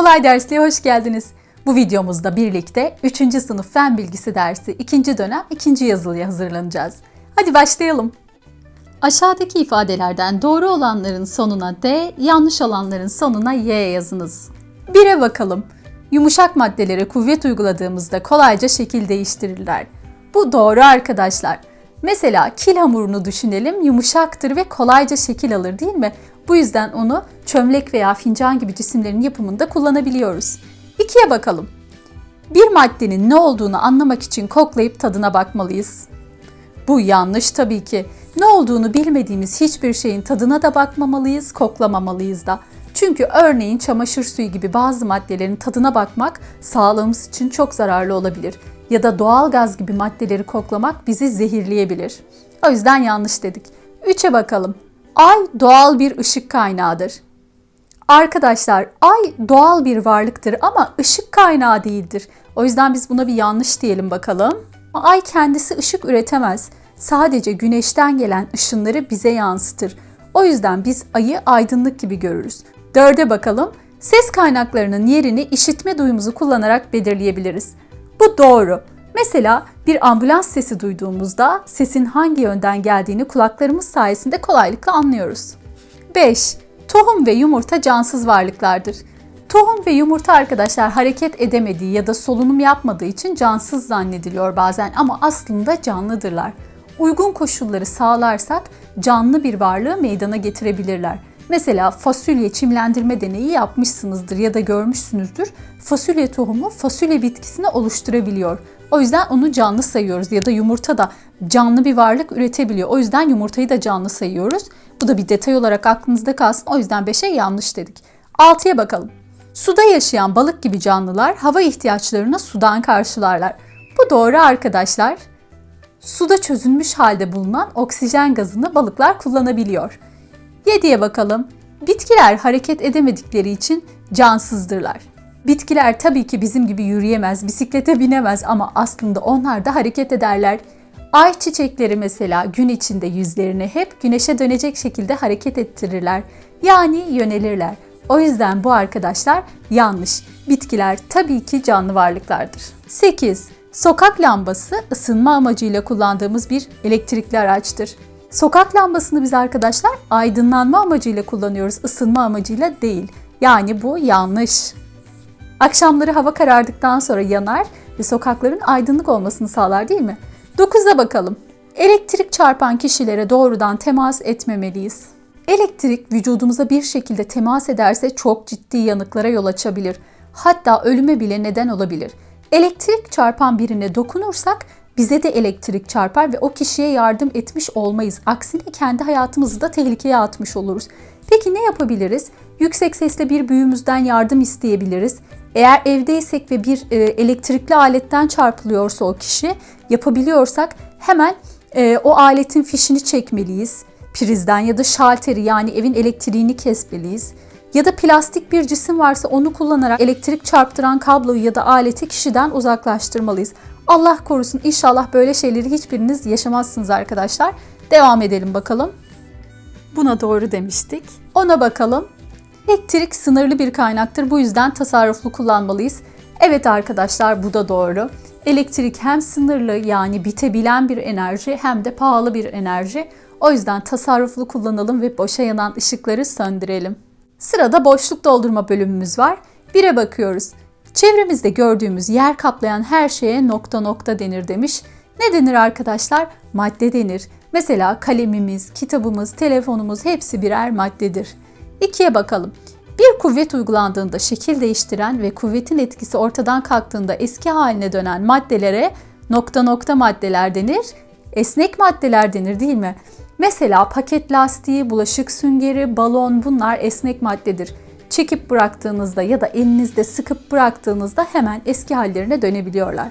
Kolay Dersli'ye hoş geldiniz. Bu videomuzda birlikte 3. sınıf fen bilgisi dersi 2. dönem 2. yazılıya hazırlanacağız. Hadi başlayalım. Aşağıdaki ifadelerden doğru olanların sonuna D, yanlış olanların sonuna Y yazınız. 1'e bakalım. Yumuşak maddelere kuvvet uyguladığımızda kolayca şekil değiştirirler. Bu doğru arkadaşlar. Mesela kil hamurunu düşünelim yumuşaktır ve kolayca şekil alır değil mi? Bu yüzden onu çömlek veya fincan gibi cisimlerin yapımında kullanabiliyoruz. İkiye bakalım. Bir maddenin ne olduğunu anlamak için koklayıp tadına bakmalıyız. Bu yanlış tabii ki. Ne olduğunu bilmediğimiz hiçbir şeyin tadına da bakmamalıyız, koklamamalıyız da. Çünkü örneğin çamaşır suyu gibi bazı maddelerin tadına bakmak sağlığımız için çok zararlı olabilir. Ya da doğal gaz gibi maddeleri koklamak bizi zehirleyebilir. O yüzden yanlış dedik. 3'e bakalım. Ay doğal bir ışık kaynağıdır. Arkadaşlar ay doğal bir varlıktır ama ışık kaynağı değildir. O yüzden biz buna bir yanlış diyelim bakalım. Ay kendisi ışık üretemez. Sadece güneşten gelen ışınları bize yansıtır. O yüzden biz ayı aydınlık gibi görürüz. Dörde bakalım. Ses kaynaklarının yerini işitme duyumuzu kullanarak belirleyebiliriz. Bu doğru. Mesela bir ambulans sesi duyduğumuzda sesin hangi yönden geldiğini kulaklarımız sayesinde kolaylıkla anlıyoruz. 5. Tohum ve yumurta cansız varlıklardır. Tohum ve yumurta arkadaşlar hareket edemediği ya da solunum yapmadığı için cansız zannediliyor bazen ama aslında canlıdırlar. Uygun koşulları sağlarsak canlı bir varlığı meydana getirebilirler. Mesela fasulye çimlendirme deneyi yapmışsınızdır ya da görmüşsünüzdür. Fasulye tohumu fasulye bitkisini oluşturabiliyor. O yüzden onu canlı sayıyoruz ya da yumurta da canlı bir varlık üretebiliyor. O yüzden yumurtayı da canlı sayıyoruz. Bu da bir detay olarak aklınızda kalsın. O yüzden 5'e yanlış dedik. 6'ya bakalım. Suda yaşayan balık gibi canlılar hava ihtiyaçlarını sudan karşılarlar. Bu doğru arkadaşlar. Suda çözünmüş halde bulunan oksijen gazını balıklar kullanabiliyor. 7'ye bakalım. Bitkiler hareket edemedikleri için cansızdırlar. Bitkiler tabii ki bizim gibi yürüyemez, bisiklete binemez ama aslında onlar da hareket ederler. Ay çiçekleri mesela gün içinde yüzlerini hep güneşe dönecek şekilde hareket ettirirler. Yani yönelirler. O yüzden bu arkadaşlar yanlış. Bitkiler tabii ki canlı varlıklardır. 8. Sokak lambası ısınma amacıyla kullandığımız bir elektrikli araçtır. Sokak lambasını biz arkadaşlar aydınlanma amacıyla kullanıyoruz, ısınma amacıyla değil. Yani bu yanlış. Akşamları hava karardıktan sonra yanar ve sokakların aydınlık olmasını sağlar değil mi? 9'a bakalım. Elektrik çarpan kişilere doğrudan temas etmemeliyiz. Elektrik vücudumuza bir şekilde temas ederse çok ciddi yanıklara yol açabilir. Hatta ölüme bile neden olabilir. Elektrik çarpan birine dokunursak bize de elektrik çarpar ve o kişiye yardım etmiş olmayız. Aksine kendi hayatımızı da tehlikeye atmış oluruz. Peki ne yapabiliriz? Yüksek sesle bir büyüğümüzden yardım isteyebiliriz. Eğer evdeysek ve bir e, elektrikli aletten çarpılıyorsa o kişi yapabiliyorsak hemen e, o aletin fişini çekmeliyiz prizden ya da şalteri yani evin elektriğini kesmeliyiz. Ya da plastik bir cisim varsa onu kullanarak elektrik çarptıran kabloyu ya da aleti kişiden uzaklaştırmalıyız. Allah korusun inşallah böyle şeyleri hiçbiriniz yaşamazsınız arkadaşlar. Devam edelim bakalım. Buna doğru demiştik. Ona bakalım. Elektrik sınırlı bir kaynaktır. Bu yüzden tasarruflu kullanmalıyız. Evet arkadaşlar bu da doğru. Elektrik hem sınırlı yani bitebilen bir enerji hem de pahalı bir enerji. O yüzden tasarruflu kullanalım ve boşa yanan ışıkları söndürelim. Sırada boşluk doldurma bölümümüz var. Bire bakıyoruz. Çevremizde gördüğümüz yer kaplayan her şeye nokta nokta denir demiş. Ne denir arkadaşlar? Madde denir. Mesela kalemimiz, kitabımız, telefonumuz hepsi birer maddedir. İkiye bakalım. Bir kuvvet uygulandığında şekil değiştiren ve kuvvetin etkisi ortadan kalktığında eski haline dönen maddelere nokta nokta maddeler denir. Esnek maddeler denir değil mi? Mesela paket lastiği, bulaşık süngeri, balon bunlar esnek maddedir. Çekip bıraktığınızda ya da elinizde sıkıp bıraktığınızda hemen eski hallerine dönebiliyorlar.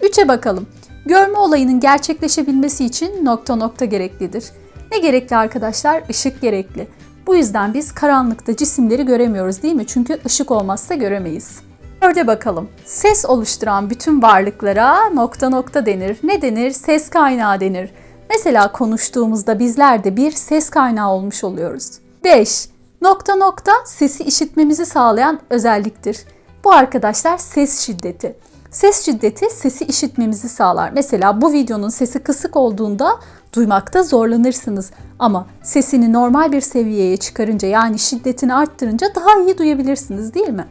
3'e bakalım. Görme olayının gerçekleşebilmesi için nokta nokta gereklidir. Ne gerekli arkadaşlar? Işık gerekli. Bu yüzden biz karanlıkta cisimleri göremiyoruz değil mi? Çünkü ışık olmazsa göremeyiz. Dörde bakalım. Ses oluşturan bütün varlıklara nokta nokta denir. Ne denir? Ses kaynağı denir. Mesela konuştuğumuzda bizler de bir ses kaynağı olmuş oluyoruz. 5. Nokta nokta sesi işitmemizi sağlayan özelliktir. Bu arkadaşlar ses şiddeti. Ses şiddeti sesi işitmemizi sağlar. Mesela bu videonun sesi kısık olduğunda duymakta zorlanırsınız. Ama sesini normal bir seviyeye çıkarınca yani şiddetini arttırınca daha iyi duyabilirsiniz değil mi?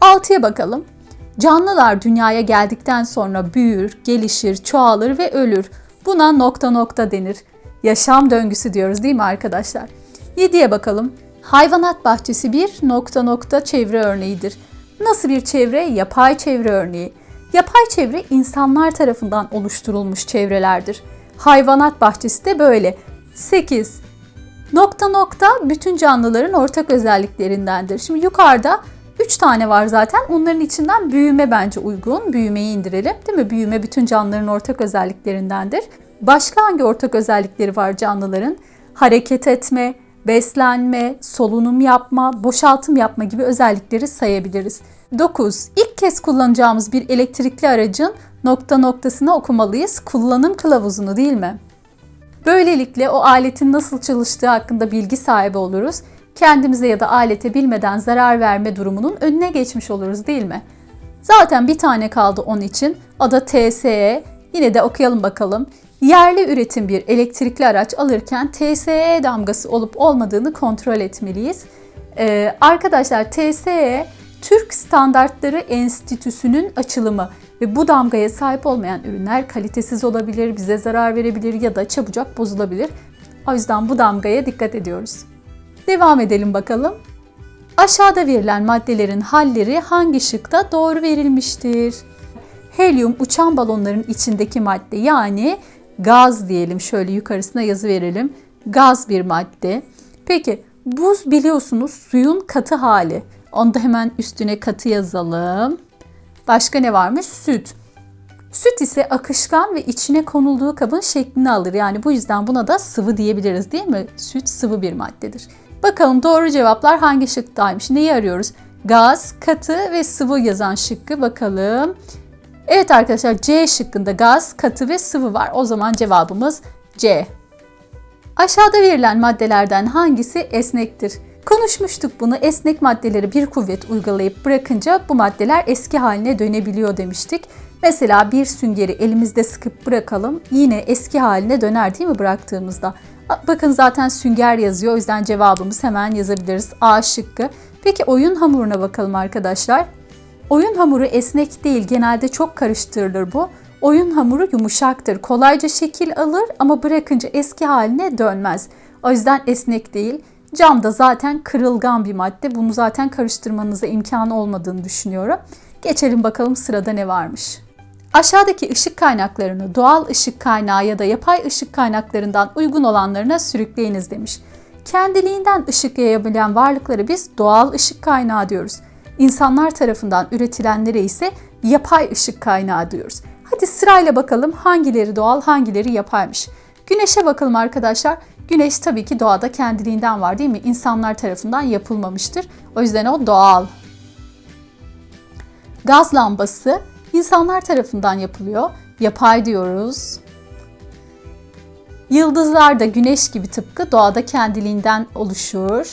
6'ya bakalım. Canlılar dünyaya geldikten sonra büyür, gelişir, çoğalır ve ölür. Buna nokta nokta denir. Yaşam döngüsü diyoruz değil mi arkadaşlar? 7'ye bakalım. Hayvanat bahçesi bir nokta nokta çevre örneğidir. Nasıl bir çevre? Yapay çevre örneği. Yapay çevre insanlar tarafından oluşturulmuş çevrelerdir. Hayvanat bahçesi de böyle. 8. Nokta nokta bütün canlıların ortak özelliklerindendir. Şimdi yukarıda 3 tane var zaten. Onların içinden büyüme bence uygun. Büyümeyi indirelim. Değil mi? Büyüme bütün canlıların ortak özelliklerindendir. Başka hangi ortak özellikleri var canlıların? Hareket etme, beslenme, solunum yapma, boşaltım yapma gibi özellikleri sayabiliriz. 9. İlk kez kullanacağımız bir elektrikli aracın nokta noktasına okumalıyız. Kullanım kılavuzunu değil mi? Böylelikle o aletin nasıl çalıştığı hakkında bilgi sahibi oluruz. Kendimize ya da alete bilmeden zarar verme durumunun önüne geçmiş oluruz değil mi? Zaten bir tane kaldı onun için. O da TSE. Yine de okuyalım bakalım. Yerli üretim bir elektrikli araç alırken TSE damgası olup olmadığını kontrol etmeliyiz. Ee, arkadaşlar TSE Türk Standartları Enstitüsü'nün açılımı ve bu damgaya sahip olmayan ürünler kalitesiz olabilir, bize zarar verebilir ya da çabucak bozulabilir. O yüzden bu damgaya dikkat ediyoruz. Devam edelim bakalım. Aşağıda verilen maddelerin halleri hangi şıkta doğru verilmiştir? Helyum uçan balonların içindeki madde yani gaz diyelim şöyle yukarısına yazı verelim. Gaz bir madde. Peki buz biliyorsunuz suyun katı hali. Onu da hemen üstüne katı yazalım. Başka ne varmış? Süt. Süt ise akışkan ve içine konulduğu kabın şeklini alır. Yani bu yüzden buna da sıvı diyebiliriz değil mi? Süt sıvı bir maddedir. Bakalım doğru cevaplar hangi şıktaymış? Neyi arıyoruz? Gaz, katı ve sıvı yazan şıkkı bakalım. Evet arkadaşlar C şıkkında gaz, katı ve sıvı var. O zaman cevabımız C. Aşağıda verilen maddelerden hangisi esnektir? Konuşmuştuk bunu. Esnek maddeleri bir kuvvet uygulayıp bırakınca bu maddeler eski haline dönebiliyor demiştik. Mesela bir süngeri elimizde sıkıp bırakalım yine eski haline döner değil mi bıraktığımızda? Bakın zaten sünger yazıyor o yüzden cevabımız hemen yazabiliriz. A şıkkı. Peki oyun hamuruna bakalım arkadaşlar. Oyun hamuru esnek değil genelde çok karıştırılır bu. Oyun hamuru yumuşaktır. Kolayca şekil alır ama bırakınca eski haline dönmez. O yüzden esnek değil. Cam da zaten kırılgan bir madde. Bunu zaten karıştırmanıza imkanı olmadığını düşünüyorum. Geçelim bakalım sırada ne varmış. Aşağıdaki ışık kaynaklarını doğal ışık kaynağı ya da yapay ışık kaynaklarından uygun olanlarına sürükleyiniz demiş. Kendiliğinden ışık yayabilen varlıkları biz doğal ışık kaynağı diyoruz. İnsanlar tarafından üretilenlere ise yapay ışık kaynağı diyoruz. Hadi sırayla bakalım hangileri doğal, hangileri yapaymış. Güneşe bakalım arkadaşlar. Güneş tabii ki doğada kendiliğinden var değil mi? İnsanlar tarafından yapılmamıştır. O yüzden o doğal. Gaz lambası insanlar tarafından yapılıyor. Yapay diyoruz. Yıldızlar da güneş gibi tıpkı doğada kendiliğinden oluşur.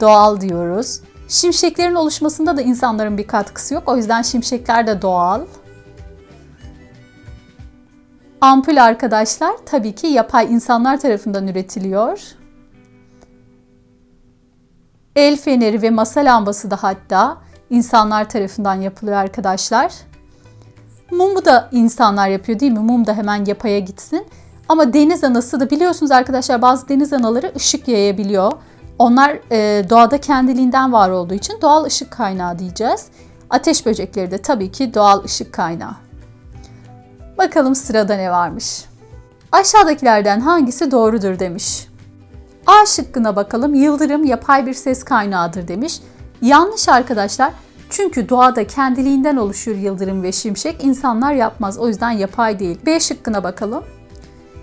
Doğal diyoruz. Şimşeklerin oluşmasında da insanların bir katkısı yok. O yüzden şimşekler de doğal. Ampul arkadaşlar tabii ki yapay insanlar tarafından üretiliyor. El feneri ve masa lambası da hatta insanlar tarafından yapılıyor arkadaşlar. Mumu da insanlar yapıyor değil mi? Mum da hemen yapaya gitsin. Ama deniz anası da biliyorsunuz arkadaşlar bazı deniz anaları ışık yayabiliyor. Onlar e, doğada kendiliğinden var olduğu için doğal ışık kaynağı diyeceğiz. Ateş böcekleri de tabii ki doğal ışık kaynağı. Bakalım sırada ne varmış. Aşağıdakilerden hangisi doğrudur demiş. A şıkkına bakalım. Yıldırım yapay bir ses kaynağıdır demiş. Yanlış arkadaşlar. Çünkü doğada kendiliğinden oluşur yıldırım ve şimşek. İnsanlar yapmaz. O yüzden yapay değil. B şıkkına bakalım.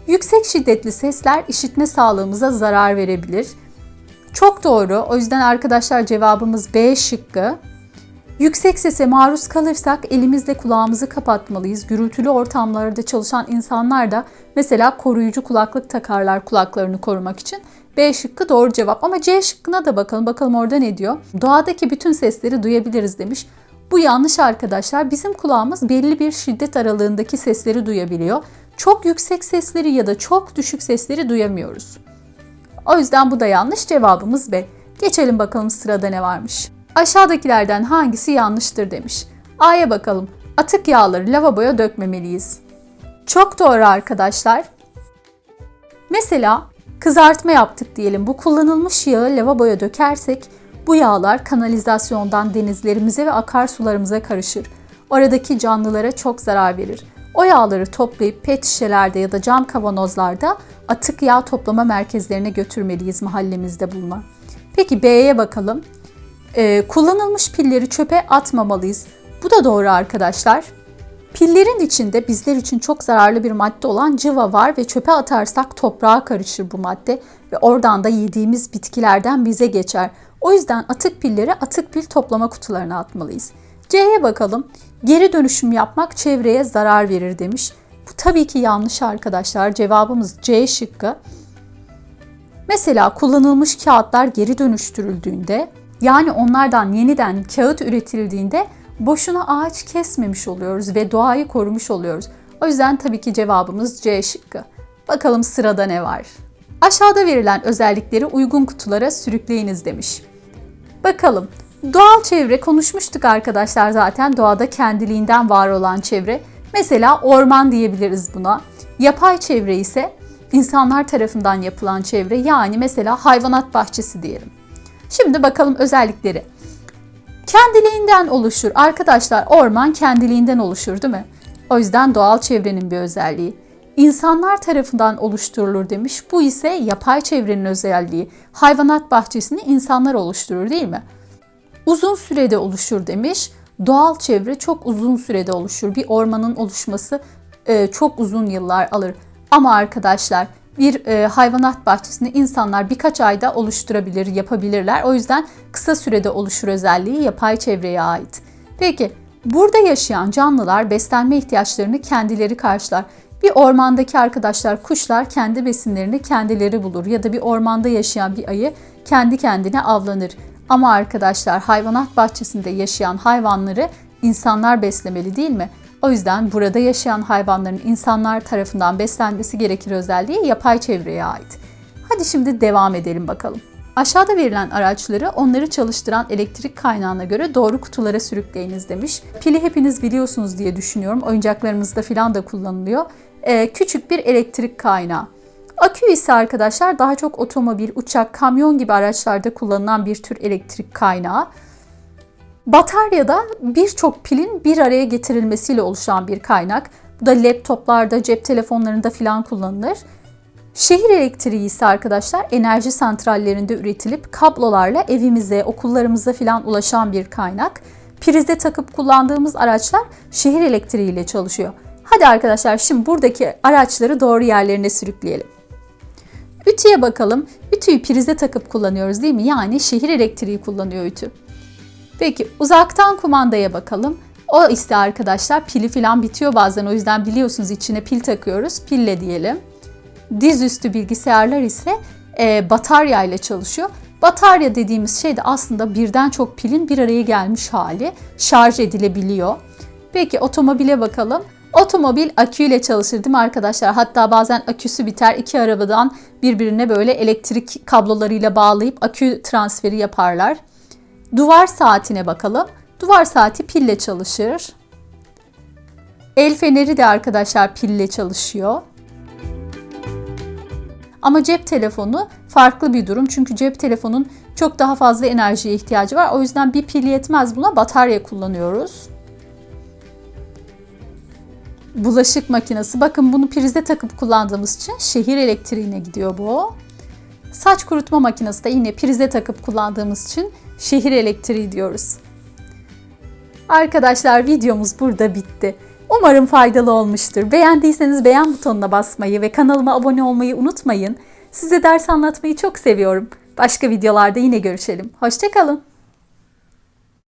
Yüksek şiddetli sesler işitme sağlığımıza zarar verebilir. Çok doğru. O yüzden arkadaşlar cevabımız B şıkkı. Yüksek sese maruz kalırsak elimizle kulağımızı kapatmalıyız. Gürültülü ortamlarda çalışan insanlar da mesela koruyucu kulaklık takarlar kulaklarını korumak için. B şıkkı doğru cevap. Ama C şıkkına da bakalım. Bakalım orada ne diyor? Doğadaki bütün sesleri duyabiliriz demiş. Bu yanlış arkadaşlar. Bizim kulağımız belli bir şiddet aralığındaki sesleri duyabiliyor. Çok yüksek sesleri ya da çok düşük sesleri duyamıyoruz. O yüzden bu da yanlış. Cevabımız B. Geçelim bakalım sırada ne varmış. Aşağıdakilerden hangisi yanlıştır demiş. A'ya bakalım. Atık yağları lavaboya dökmemeliyiz. Çok doğru arkadaşlar. Mesela kızartma yaptık diyelim. Bu kullanılmış yağı lavaboya dökersek bu yağlar kanalizasyondan denizlerimize ve akarsularımıza karışır. Oradaki canlılara çok zarar verir. O yağları toplayıp pet şişelerde ya da cam kavanozlarda atık yağ toplama merkezlerine götürmeliyiz mahallemizde bulunan. Peki B'ye bakalım. Ee, kullanılmış pilleri çöpe atmamalıyız. Bu da doğru arkadaşlar. Pillerin içinde bizler için çok zararlı bir madde olan cıva var ve çöpe atarsak toprağa karışır bu madde ve oradan da yediğimiz bitkilerden bize geçer. O yüzden atık pilleri atık pil toplama kutularına atmalıyız. C'ye bakalım. Geri dönüşüm yapmak çevreye zarar verir demiş. Bu tabii ki yanlış arkadaşlar. Cevabımız C şıkkı. Mesela kullanılmış kağıtlar geri dönüştürüldüğünde yani onlardan yeniden kağıt üretildiğinde boşuna ağaç kesmemiş oluyoruz ve doğayı korumuş oluyoruz. O yüzden tabii ki cevabımız C şıkkı. Bakalım sırada ne var? Aşağıda verilen özellikleri uygun kutulara sürükleyiniz demiş. Bakalım. Doğal çevre konuşmuştuk arkadaşlar zaten doğada kendiliğinden var olan çevre. Mesela orman diyebiliriz buna. Yapay çevre ise insanlar tarafından yapılan çevre yani mesela hayvanat bahçesi diyelim. Şimdi bakalım özellikleri. Kendiliğinden oluşur. Arkadaşlar orman kendiliğinden oluşur değil mi? O yüzden doğal çevrenin bir özelliği. İnsanlar tarafından oluşturulur demiş. Bu ise yapay çevrenin özelliği. Hayvanat bahçesini insanlar oluşturur değil mi? Uzun sürede oluşur demiş. Doğal çevre çok uzun sürede oluşur. Bir ormanın oluşması e, çok uzun yıllar alır. Ama arkadaşlar bir e, hayvanat bahçesini insanlar birkaç ayda oluşturabilir, yapabilirler. O yüzden kısa sürede oluşur özelliği yapay çevreye ait. Peki burada yaşayan canlılar beslenme ihtiyaçlarını kendileri karşılar. Bir ormandaki arkadaşlar kuşlar kendi besinlerini kendileri bulur ya da bir ormanda yaşayan bir ayı kendi kendine avlanır. Ama arkadaşlar hayvanat bahçesinde yaşayan hayvanları insanlar beslemeli değil mi? O yüzden burada yaşayan hayvanların insanlar tarafından beslenmesi gerekir özelliği yapay çevreye ait. Hadi şimdi devam edelim bakalım. Aşağıda verilen araçları onları çalıştıran elektrik kaynağına göre doğru kutulara sürükleyiniz demiş. Pili hepiniz biliyorsunuz diye düşünüyorum. Oyuncaklarımızda filan da kullanılıyor. Ee, küçük bir elektrik kaynağı. Akü ise arkadaşlar daha çok otomobil, uçak, kamyon gibi araçlarda kullanılan bir tür elektrik kaynağı. Bataryada birçok pilin bir araya getirilmesiyle oluşan bir kaynak. Bu da laptoplarda, cep telefonlarında filan kullanılır. Şehir elektriği ise arkadaşlar enerji santrallerinde üretilip kablolarla evimize, okullarımıza filan ulaşan bir kaynak. Prize takıp kullandığımız araçlar şehir elektriği ile çalışıyor. Hadi arkadaşlar şimdi buradaki araçları doğru yerlerine sürükleyelim. Ütüye bakalım. Ütüyü prize takıp kullanıyoruz değil mi? Yani şehir elektriği kullanıyor ütü. Peki uzaktan kumandaya bakalım. O ise arkadaşlar pili falan bitiyor bazen o yüzden biliyorsunuz içine pil takıyoruz. Pille diyelim. Dizüstü bilgisayarlar ise e, batarya ile çalışıyor. Batarya dediğimiz şey de aslında birden çok pilin bir araya gelmiş hali. Şarj edilebiliyor. Peki otomobile bakalım. Otomobil aküyle çalışır değil mi arkadaşlar? Hatta bazen aküsü biter. iki arabadan birbirine böyle elektrik kablolarıyla bağlayıp akü transferi yaparlar. Duvar saatine bakalım. Duvar saati pille çalışır. El feneri de arkadaşlar pille çalışıyor. Ama cep telefonu farklı bir durum. Çünkü cep telefonun çok daha fazla enerjiye ihtiyacı var. O yüzden bir pil yetmez buna batarya kullanıyoruz. Bulaşık makinesi. Bakın bunu prize takıp kullandığımız için şehir elektriğine gidiyor bu. Saç kurutma makinesi de yine prize takıp kullandığımız için şehir elektriği diyoruz. Arkadaşlar videomuz burada bitti. Umarım faydalı olmuştur. Beğendiyseniz beğen butonuna basmayı ve kanalıma abone olmayı unutmayın. Size ders anlatmayı çok seviyorum. Başka videolarda yine görüşelim. Hoşçakalın.